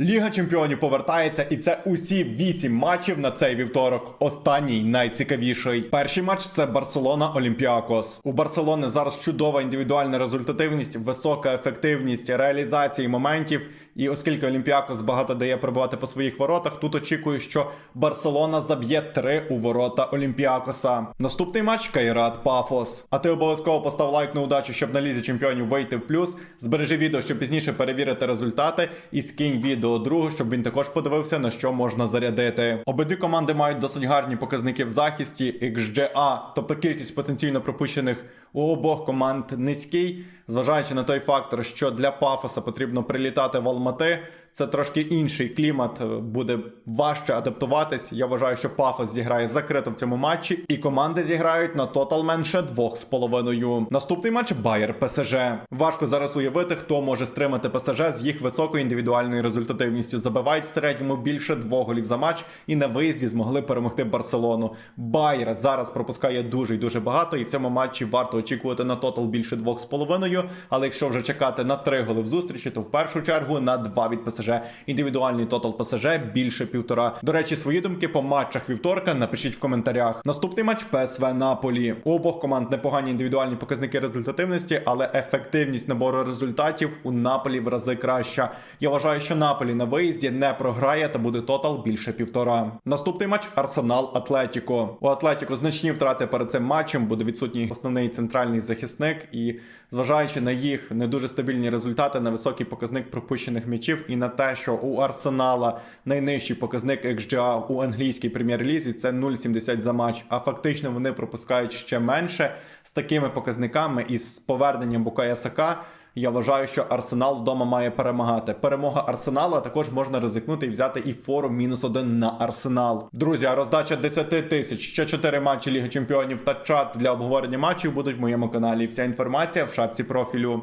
Ліга чемпіонів повертається, і це усі вісім матчів на цей вівторок. Останній найцікавіший. Перший матч це Барселона Олімпіакос. У Барселони зараз чудова індивідуальна результативність, висока ефективність реалізації моментів. І оскільки Олімпіакос багато дає пробувати по своїх воротах, тут очікую, що Барселона заб'є три у ворота Олімпіакоса. Наступний матч Кайрат Пафос. А ти обов'язково постав лайк на удачу, щоб на лізі чемпіонів вийти в плюс. Збережи відео, щоб пізніше перевірити результати, і скинь відео другу, щоб він також подивився, на що можна зарядити. Обидві команди мають досить гарні показники в захисті XGA, тобто кількість потенційно пропущених у обох команд низький, зважаючи на той фактор, що для Пафоса потрібно прилітати в Алмати. Це трошки інший клімат, е, буде важче адаптуватись. Я вважаю, що Пафос зіграє закрито в цьому матчі, і команди зіграють на тотал менше двох з половиною. Наступний матч Байер ПСЖ. Важко зараз уявити, хто може стримати ПСЖ з їх високою індивідуальною результативністю. Забивають в середньому більше двох голів за матч і на виїзді змогли перемогти Барселону. Байер зараз пропускає дуже й дуже багато, і в цьому матчі варто очікувати на тотал більше двох з половиною. Але якщо вже чекати на три голи в зустрічі, то в першу чергу на два від ПСЖ. Індивідуальний тотал ПСЖ більше півтора. До речі, свої думки по матчах вівторка напишіть в коментарях. Наступний матч ПСВ Наполі. У обох команд непогані індивідуальні показники результативності, але ефективність набору результатів у Наполі в рази краща. Я вважаю, що Наполі на виїзді не програє та буде тотал більше півтора. Наступний матч Арсенал Атлетіко. У Атлетіко значні втрати перед цим матчем. Буде відсутній основний центральний захисник, і зважаючи на їх не дуже стабільні результати, на високий показник пропущених м'ячів і на те, що у Арсенала найнижчий показник XGA у англійській прем'єр-лізі це 0,70 за матч. А фактично вони пропускають ще менше з такими показниками і з поверненням Букая Сака. Я вважаю, що Арсенал вдома має перемагати. Перемога Арсеналу, також можна ризикнути і взяти і фору мінус один на Арсенал. Друзі, роздача 10 тисяч, ще 4 матчі Ліги Чемпіонів та чат для обговорення матчів будуть в моєму каналі. Вся інформація в шапці профілю.